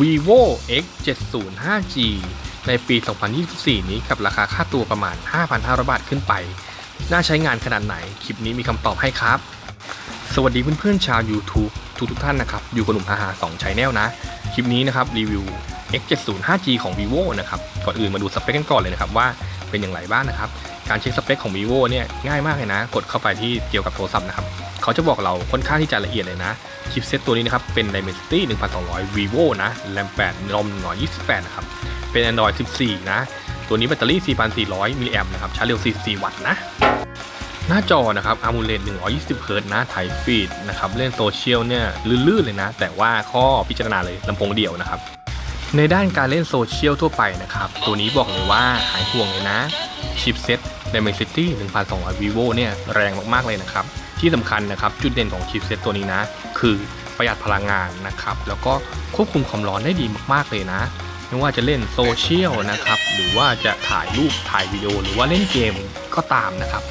vivo x 7 0 5g ในปี 2024 นี้กับราคาค่าตัวประมาณ 5,500 บาทขึ้นไป น่าใช้งานขนาดไหน คลิปนี้มีคำตอบให้ครับ สวัสดีเพื่อนๆชาว YouTube ทุกทุกท่านนะครับ อยู่กับหนุ่มฮาฮา2ชแนลนะ คลิปนี้นะครับรีวิว x 7 0 5g ของ vivo นะครับ ก่อนอื่นมาดูสเปคกันก่อนเลยนะครับว่าเป็นอย่างไรบ้างนะครับ การเช็คสเปคของ vivo เนี่ยง่ายมากเลยนะ กดเข้าไปที่เกี่ยวกับโทรศัพท์นะครับ เขาจะบอกเราค่อนข้างที่จะละเอียดเลยนะ ชิปเซตตัวนี้นะครับ เป็น Dimensity 1200 vivo นะ RAM 8 ROM 128 นะครับ เป็น Android 14 นะ ตัวนี้แบตเตอรี่ 4,400 มิลลิแอมป์นะครับ ชาร์จเร็ว 44 วัตต์นะ หน้าจอนะครับ AMOLED 120เฮิรตนะถ่ายฟีดนะครับ เล่นโซเชียลเนี่ยลื่นๆเลยนะ แต่ว่าข้อพิจารณาเลยลำโพงเดี่ยวนะครับ ในด้านการเล่นโซเชียลทั่วไปนะครับ ตัวนี้บอกเลยว่าหายห่วงเลยนะ ชิปเซต Dimensity 1200 vivo เนี่ยแรงมากๆเลยนะครับ ที่สำคัญนะครับ จุดเด่นของชิปเซตตัวนี้นะ คือประหยัดพลังงานนะครับ แล้วก็ควบคุมความร้อนได้ดีมากๆเลยนะ ไม่ว่าจะเล่นโซเชียลนะครับ หรือว่าจะถ่ายรูปถ่ายวิดีโอ หรือว่าเล่นเกมก็ตามนะครับ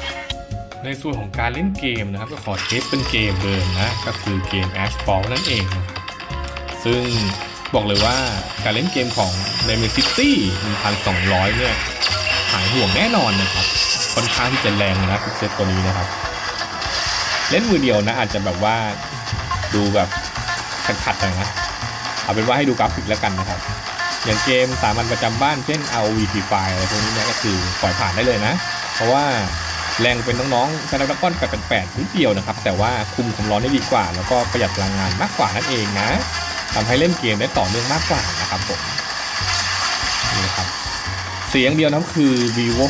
ในส่วนของการเล่นเกมนะครับ ก็ขอเทสเป็นเกมเดิมนะ ก็คือเกม Asphalt นั่นเอง ซึ่งบอกเลยว่าการเล่นเกมของ Dimensity 1200 เนี่ย หายห่วงแน่นอนนะครับ ค่อนข้างที่จะแรงนะชิปเซตตัวนี้นะครับ เล่นมือเดียวนะ อาจจะแบบว่าดูแบบขัดๆหน่อยนะเอาเป็นว่าให้ดูกราฟิกแล้วกันนะครับ อย่างเกมสามัญประจำบ้านเช่น ROV Free Fire อะไรพวกนี้เนี่ยก็คือปล่อยผ่านได้เลยนะ เพราะว่าแรงเป็นน้องๆ Snapdragon 888นิดเดียวนะครับ แต่ว่าคุมความร้อนได้ดีกว่า แล้วก็ประหยัดพลังงานมากกว่านั่นเองนะทำให้เล่นเกมได้ต่อเนื่องมากกว่านะครับผมนี่ครับ สียงเดียวนะคือ vivo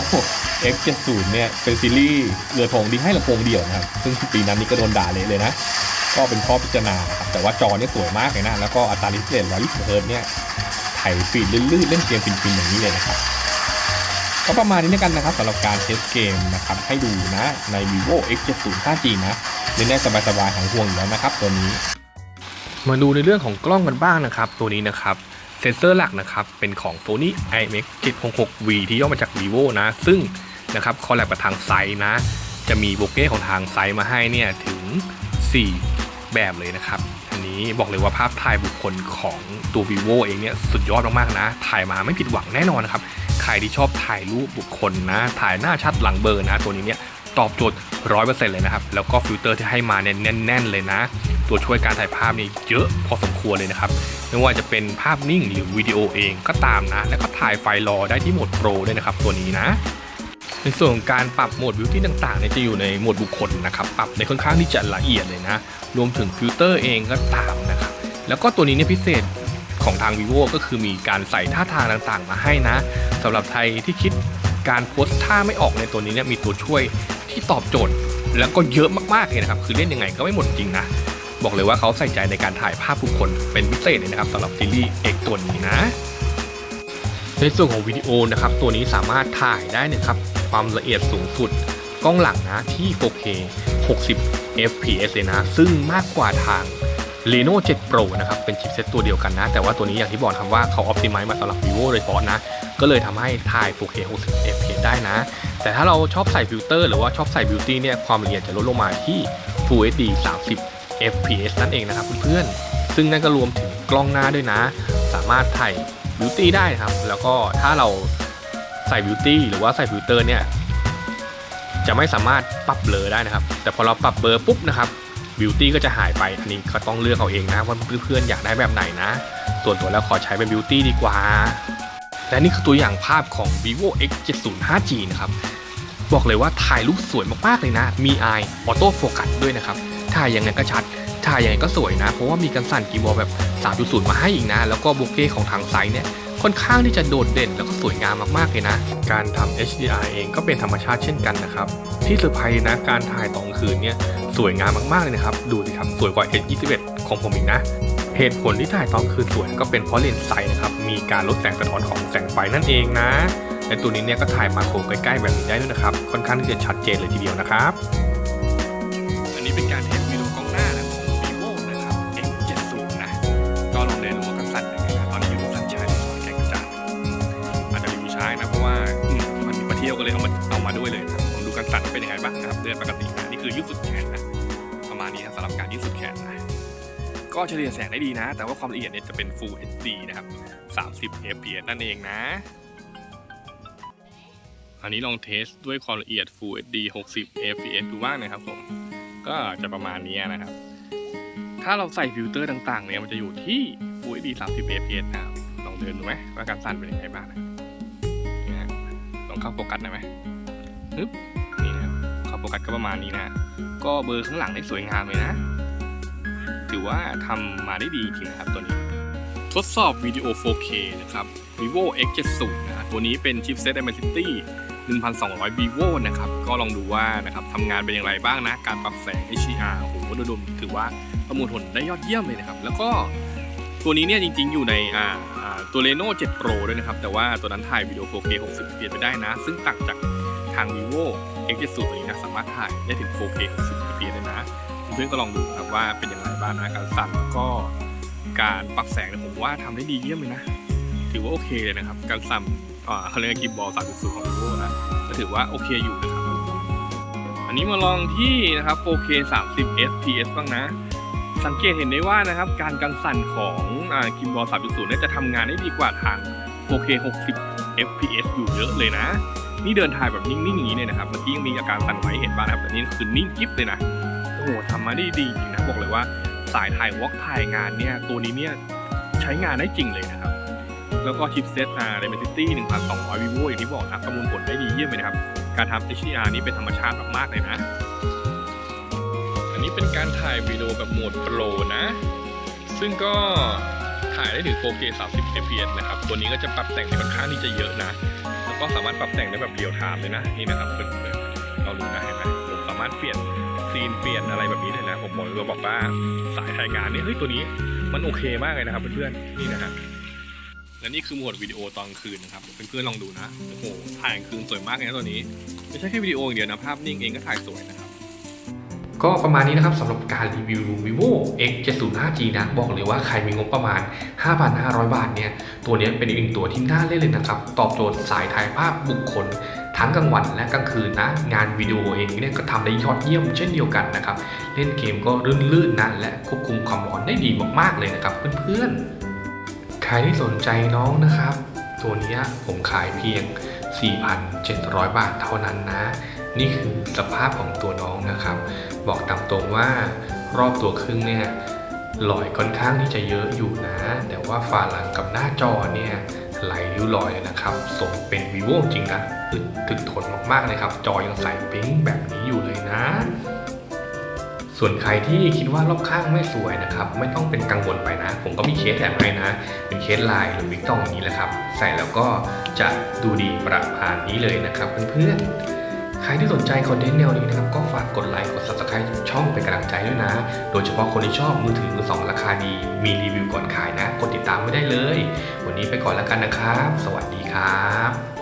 x 7 0 เนี่ยเป็นซีรีส์เรือธงที่ให้ลำโพงเดี่ยวนะครับซึ่งปีนั้นนี่ก็โดนด่าเลยเลยนะ ก็เป็นข้อพิจารณาครับแต่ว่าจอเนี่ยสวยมากเลยนะ แล้วก็อัตราดิสเพลย์120เฮิร์ตเนี่ยถ่ายฟีดลื่นๆเล่นเกมฟินๆอย่างนี้เลยนะครับ ก็ประมาณนี้แล้วกันนะครับสำหรับการเทสเกมนะครับให้ดูนะใน vivo x 7 0 5g นะเล่นได้สบายๆหายห่วงอยู่แล้วนะครับตัวนี้ มาดูในเรื่องของกล้องกันบ้างนะครับ ตัวนี้นะครับ เซนเซอร์หลักนะครับเป็นของ Sony IMX 766V ที่ย่อมาจาก vivo นะ ซึ่งนะครับคอลแลบกับทางไซนะ จะมีโบเก้ของทางไซมาให้เนี่ยถึง 4 แบบเลยนะครับ อันนี้บอกเลยว่าภาพถ่ายบุคคลของตัว vivo เองเนี่ยสุดยอดมากๆนะ ถ่ายมาไม่ผิดหวังแน่นอนนะครับ ใครที่ชอบถ่ายรูปบุคคลนะ ถ่ายหน้าชัดหลังเบอร์นะ ตัวนี้เนี่ยตอบโจทย์ 100%เลยนะครับ แล้วก็ฟิลเตอร์ที่ให้มาเนี่ยแน่น ๆ เลยนะ ตัวช่วยการถ่ายภาพนี่เยอะพอสมควรเลยนะครับ ไม่ว่าจะเป็นภาพนิ่งหรือวิดีโอเองก็ตามนะ แล้วก็ถ่ายไฟล์รอได้ที่โหมดโปรด้วยนะครับตัวนี้นะในส่วนของการปรับโหมดวิวที่ต่างๆเนี่ยจะอยู่ในโหมดบุคคลนะครับ ปรับในค่อนข้างที่จะละเอียดเลยนะ รวมถึงฟิลเตอร์เองก็ตามนะครับ แล้วก็ตัวนี้เนี่ยพิเศษของทาง vivo ก็คือมีการใส่ท่าทางต่างๆ มาให้นะสำหรับใครที่คิดการโพสท่าไม่ออกในตัวนี้เนี่ยมีตัวช่วยที่ตอบโจทย์ แล้วก็เยอะมากๆเลยนะครับ คือเล่นยังไงก็ไม่หมดจริงนะ บอกเลยว่าเขาใส่ใจในการถ่ายภาพบุคคลเป็นพิเศษเลยนะครับสำหรับซีรีส์เอกตัวนี้นะ ในส่วนของวิดีโอนะครับ ตัวนี้สามารถถ่ายได้นะครับ ความละเอียดสูงสุดกล้องหลังนะที่ 4K 60 fps เลยนะ ซึ่งมากกว่าทาง Reno 7 Pro นะครับ เป็นชิปเซตตัวเดียวกันนะ แต่ว่าตัวนี้อย่างที่บอกครับว่าเขา optimize มาสำหรับ vivo โดยเฉพาะนะ ก็เลยทำให้ถ่าย 4K 60 fps ได้นะ แต่ถ้าเราชอบใส่ฟิลเตอร์หรือว่าชอบใส่ beauty เนี่ย ความละเอียดจะลดลงมาที่ Full HD 30 fps นั่นเองนะครับเพื่อนๆ ซึ่งนั่นก็รวมถึงกล้องหน้าด้วยนะ สามารถถ่าย beauty ได้ครับ แล้วก็ถ้าเราใส่ beauty หรือว่าใส่ฟิลเตอร์เนี่ย จะไม่สามารถปรับเบลอได้นะครับ แต่พอเราปรับเบลอปุ๊บนะครับบิวตี้ก็จะหายไป อันนี้ก็ต้องเลือกเอาเองนะว่าเพื่อนๆอยากได้แบบไหนนะ ส่วนตัวแล้วขอใช้เป็นบิวตี้ดีกว่า และนี่คือตัวอย่างภาพของ vivo x 7 0 5g นะครับ บอกเลยว่าถ่ายรูปสวยมากๆเลยนะ มี eye auto focus ด้วยนะครับ ถ่ายยังไงก็ชัด ถ่ายยังไงก็สวยนะ เพราะว่ามีการสั่นกีโมแบบ 3.0 มาให้อีกนะ แล้วก็โบเก้ของทางไซส์เนี่ยค่อนข้างที่จะโดดเด่นแล้วก็สวยงามมากๆเลยนะ การทำ HDR เองก็เป็นธรรมชาติเช่นกันนะครับ ที่เซอร์ไพรส์นะการถ่ายตอนคืนเนี่ยสวยงามมากๆเลยนะครับ ดูสิครับ สวยกว่า S21 ของผมอีกนะ เหตุผลที่ถ่ายตอนคืนสวยก็เป็นเพราะเลนส์ไซส์นะครับ มีการลดแสงสะท้อนของแสงไฟนั่นเองนะและตัวนี้เนี่ยก็ถ่ายมาโครใกล้ๆแบบนี้ได้ด้วยนะครับ ค่อนข้างที่จะชัดเจนเลยทีเดียวนะครับ เป็นยังไงบ้างนะครับเดินปกตินะนี่คือยืดสุดแขนนะประมาณนี้นะสำหรับการยืดสุดแขนนะก็เฉลี่ยแสงได้ดีนะ แต่ว่าความละเอียดเนี่ยจะเป็น Full HD นะครับ 30 fps นั่นเองนะ อันนี้ลองเทสด้วยความละเอียด Full HD 60 fps ดูบ้างนะครับผม ก็จะประมาณนี้นะครับ ถ้าเราใส่ฟิลเตอร์ต่างๆเนี่ยมันจะอยู่ที่ Full HD 30 fps นะครับลองเดินดูไหมว่าการสั่นเป็นยังไงบ้างนะลองเข้าโฟกัสหน่อยไหมปึ๊บ ฟกัสก็ประมาณนี้นะ ก็เบอร์ข้างหลังได้สวยงามเลยนะ ถือว่าทำมาได้ดีจริงนะครับตัวนี้ ทดสอบวิดีโอ 4K นะครับ vivo X70 นะตัวนี้เป็นชิปเซ็ต Dimensity 1200 vivo นะครับ ก็ลองดูว่านะครับทำงานเป็นอย่างไรบ้างนะ การปรับแสง HDR โอ้โหโดยรวมถือว่าประมวลผลได้ยอดเยี่ยมเลยนะครับ แล้วก็ตัวนี้เนี่ยจริงๆ อยู่ในอ่าตัว Reno 7 Pro ด้วยนะครับ แต่ว่าตัวนั้นถ่ายวิดีโอ 4K 60 fps ไปได้นะ ซึ่งต่างจาก ทาง vivo X70 ตัวนี้นะสามารถถ่ายได้ถึง 4K 60 fps เลยนะ เพื่อนๆก็ลองดูครับว่าเป็นอย่างไรบ้างนะการสั่นแล้วก็การปรับแสงเนี่ยผมว่าทำได้ดีเยี่ยมเลยนะ ถือว่าโอเคเลยนะครับ การสั่นอ่าเขาเรียกว่ากิบบอล3.0 ของ vivo นะก็ถือว่าโอเคอยู่นะครับอันนี้มาลองที่นะครับ 4K 30 fps บ้างนะสังเกตเห็นได้ว่านะครับการกันสั่นของกิบบอล3.0เนี่ยจะทำงานได้ดีกว่าทาง 4K 60 fps อยู่เยอะเลยนะ นี่เดินถ่ายแบบนิ่งๆอย่างนี้เลยนะครับ เมื่อกี้ยังมีอาการสั่นไหวเห็นบ้างนะครับแต่นี่คือนิ่งกิ๊บเลยนะ โอ้โหทำมาได้ดีจริงนะ บอกเลยว่าสายถ่ายวอล์กถ่ายงานเนี่ย ตัวนี้เนี่ยใช้งานได้จริงเลยนะครับ แล้วก็ชิปเซตอ่า Dimensity 1200 vivo อย่างที่บอกนะประมวลผลได้ดีเยี่ยมเลยนะครับ การทำ HDR นี่เป็นธรรมชาติมากๆเลยนะ อันนี้เป็นการถ่ายวิดีโอแบบโหมดโปรนะ ซึ่งก็ถ่ายได้ถึง 4K 30 fps นะครับ ตัวนี้ก็จะปรับแต่งได้ค่อนข้างที่จะเยอะนะ ก็สามารถปรับแต่งได้แบบเรียวไทม์เลยนะนี่นะครับเพื่อนๆเราดูนะเห็นไหมผมสามารถเปลี่ยนซีนเปลี่ยนอะไรแบบนี้เลยนะ ผมบอกเลยบอกว่าสายถ่ายงานนี่เฮ้ยตัวนี้มันโอเคมากเลยนะครับเพื่อนๆนี่นะฮะและนี่คือโหมดวิดีโอตอนคืนนะครับเพื่อนๆลองดูนะโอ้โหถ่ายกลางคืนสวยมากเลยนะตัวนี้ไม่ใช่แค่วิดีโออย่างเดียวนะภาพนิ่งเองก็ถ่ายสวยนะครับ ก็ประมาณนี้นะครับสำหรับการรีวิว vivo x 7 0 5 g นะ บอกเลยว่าใครมีงบประมาณ 5,500 บาทเนี่ย ตัวนี้เป็นอีกหนึ่งตัวที่น่าเล่นเลยนะครับ ตอบโจทย์สายถ่ายภาพบุคคล ทั้งกลางวันและกลางคืนนะ งานวิดีโอเองเนี่ยก็ทำได้ยอดเยี่ยมเช่นเดียวกันนะครับ เล่นเกมก็ลื่นๆนะและควบคุมความร้อนได้ดีมากๆเลยนะครับเพื่อนๆ ใครที่สนใจน้องนะครับ ตัวนี้ผมขายเพียง 4,700 บาทเท่านั้นนะ นี่คือสภาพของตัวน้องนะครับ บอกตามตรงว่ารอบตัวครึ่งเนี่ยรอยค่อนข้างที่จะเยอะอยู่นะ แต่ว่าฝาหลังกับหน้าจอเนี่ยไหลริ้วรอยเลยนะครับสมเป็น vivo จริงนะอึดถึกทนมากๆเลยครับ จอยังใสปิ๊งแบบนี้อยู่เลยนะ ส่วนใครที่คิดว่ารอบข้างไม่สวยนะครับ ไม่ต้องเป็นกังวลไปนะ ผมก็มีเคสแถมให้นะ เป็นเคสลายหรือวิกตองอย่างนี้แหละครับ ใส่แล้วก็จะดูดีประมาณนี้เลยนะครับเพื่อนๆ ใครที่สนใจคอนเทนต์แนวนี้นะครับก็ฝากกดไลค์กด subscribe ช่องเป็นกำลังใจด้วยนะ โดยเฉพาะคนที่ชอบมือถือมือสองราคาดี มีรีวิวก่อนขายนะ กดติดตามไว้ได้เลย วันนี้ไปก่อนแล้วกันนะครับ สวัสดีครับ